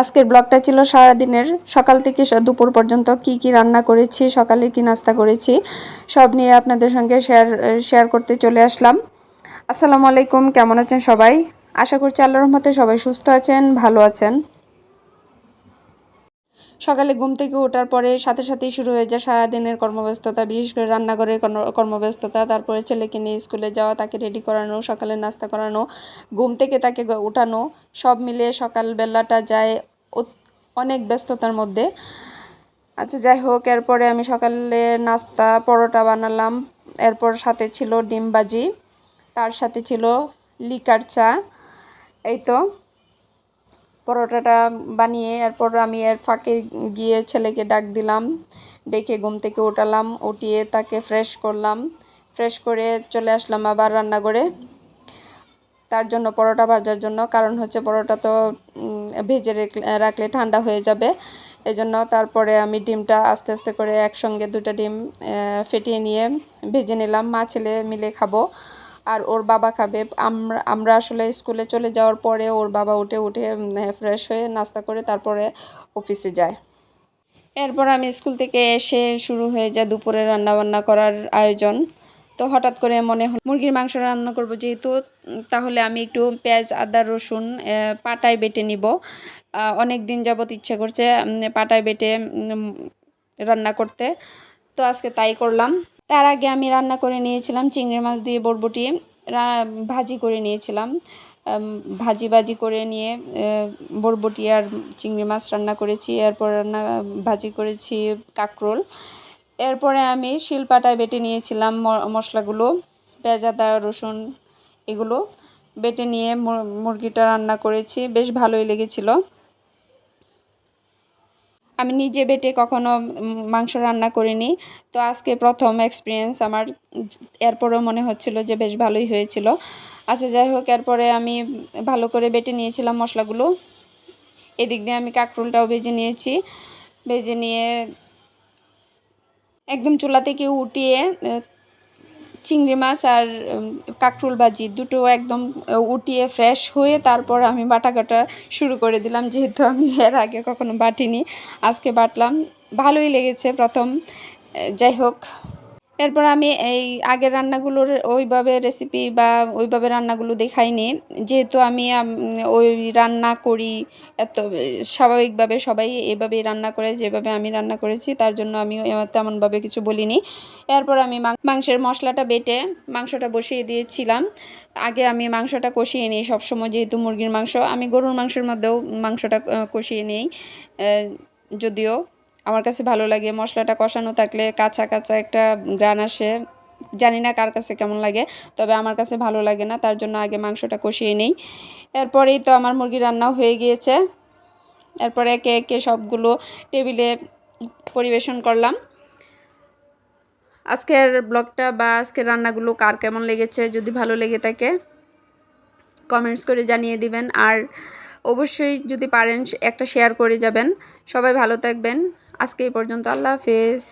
আজকের ব্লগটা ছিল সারাদিনের। সকাল থেকে দুপুর পর্যন্ত কি কি রান্না করেছি, সকালে কি নাস্তা করেছি, সব নিয়ে আপনাদের সঙ্গে শেয়ার শেয়ার করতে চলে আসলাম। আসসালামু আলাইকুম, কেমন আছেন সবাই? আশা করছি আল্লাহর রহমতে সবাই সুস্থ আছেন, ভালো আছেন। সকালে ঘুম থেকে ওঠার পরে সাথে সাথেই শুরু হয়ে যায় সারাদিনের কর্মব্যস্ততা, বিশেষ করে রান্নাঘরের কর্ম- কর্মব্যস্ততা, তারপরে ছেলেকে নিয়ে স্কুলে যাওয়া, তাকে রেডি করানো, সকালে নাস্তা করানো, ঘুম থেকে তাকে উঠানো, সব মিলিয়ে সকালবেলাটা যায় অনেক ব্যস্ততার মধ্যে। আচ্ছা যাই হোক, এরপরে আমি সকালে নাস্তা, পরোটা বানালাম। এরপর সাথে ছিল ডিম ভাজি, তার সাথে ছিল লিকার চা। এই তো, পরোটাটা বানিয়ে এরপর আমি এর ফাঁকে গিয়ে ছেলেকে ডাক দিলাম। ডেকে ঘুম থেকে উঠালাম, উঠিয়ে তাকে ফ্রেশ করলাম। ফ্রেশ করে চলে আসলাম আবার রান্নাঘরে। তার জন্য, পরোটা ভাজার জন্য। কারণ হচ্ছে পরোটা তো ভেজে রেখলে- ঠান্ডা হয়ে যাবে। এজন্য তারপরে আমি ডিমটা আস্তে আস্তে করে একসঙ্গে দুটো ডিম ফেটিয়ে নিয়ে ভেজে নিলাম। মা, ছেলে মিলে খাব। আর ওর বাবা খাবে। আমরা আমরা আসলে স্কুলে চলে যাওয়ার পরে ওর বাবা উঠে উঠে ফ্রেশ হয়ে নাস্তা করে তারপরে অফিসে যায়। এরপর আমি স্কুল থেকে এসে শুরু হয়ে যায় দুপুরে রান্না বান্না করার আয়োজন। তো হঠাৎ করে মনে হল, মুরগির মাংস রান্না করব যেহেতু তাহলে আমি একটু পেঁয়াজ, আদা, রসুন পাটায় বেটে নিব। অনেক দিন যাবত ইচ্ছে করছে পাটায় বেটে রান্না করতে। তো আজকে তাই করলাম। তার আগে আমি রান্না করে নিয়েছিলাম চিংড়ি মাছ দিয়ে বরবটি। ভাজি করে নিয়েছিলাম। ভাজি ভাজি করে নিয়ে বরবটি আর চিংড়ি মাছ রান্না করেছি। এরপর রান্না, ভাজি করেছি কাঁকরোল। এরপরে আমি শিলপাটায় বেটে নিয়েছিলাম মশলাগুলো পেঁয়াজ আদা রসুন এগুলো বেটে নিয়ে মুর- মুরগিটা রান্না করেছি, বেশ ভালোই লেগেছিলো। আমি নিজে বেটে কখনো মাংস রান্না করিনি, তো আজকে প্রথম এক্সপিরিয়েন্স আমার, এরপরেও মনে হচ্ছিল যে বেশ ভালোই হয়েছিল। আচ্ছা যাই হোক, এরপরে আমি ভালো করে বেটে নিয়েছিলাম মশলাগুলো। এদিক দিয়ে আমি কাঁকরোলটাও ভেজে নিয়েছি। ভেজে নিয়ে একদম চুলা থেকে উঠিয়ে চিংড়ি মাছ আর কাঁকরুল ভাজি দুটো একদম উঠিয়ে ফ্রেশ হয়ে তারপর আমি বাটা কাটা শুরু করে দিলাম। যেহেতু আমি এর আগে কখনো বাটিনি, আজকে বাটলাম। ভালোই লেগেছে প্রথম। যাই হোক এরপর আমি এই আগের রান্নাগুলোর ওইভাবে রেসিপি বা ওইভাবে রান্নাগুলো দেখাইনি। যেহেতু আমি ওই রান্না করি, এত, স্বাভাবিকভাবে সবাই এভাবেই রান্না করে, যেভাবে আমি রান্না করেছি, তার জন্য আমি তেমনভাবে কিছু বলিনি। এরপর আমি মাংসের মশলাটা বেটে মাংসটা বসিয়ে দিয়েছিলাম। আগে আমি মাংসটা কষিয়ে নিই সবসময়, যেহেতু মুরগির মাংস। আমি গরুর মাংসের মধ্যেও মাংসটা কষিয়ে নিই যদিও আমার কাছে ভালো লাগে, মশলাটা কষানো থাকলে কাঁচা কাঁচা একটা গ্রান আসে। জানি না কার কাছে কেমন লাগে, তবে আমার কাছে ভালো লাগে না, তার জন্য আগে মাংসটা কষিয়ে নেই। এরপরেই তো আমার মুরগি রান্নাও হয়ে গিয়েছে। এরপরে একে একে সবগুলো টেবিলে পরিবেশন করলাম। আজকের ব্লগটা বা আজকের রান্নাগুলো কার কেমন লেগেছে, যদি ভালো লেগে থাকে, কমেন্টস করে জানিয়ে দিবেন। আর অবশ্যই যদি পারেন একটা শেয়ার করে যাবেন। সবাই ভালো থাকবেন। আজকে এই পর্যন্ত আল্লাহ হাফেজ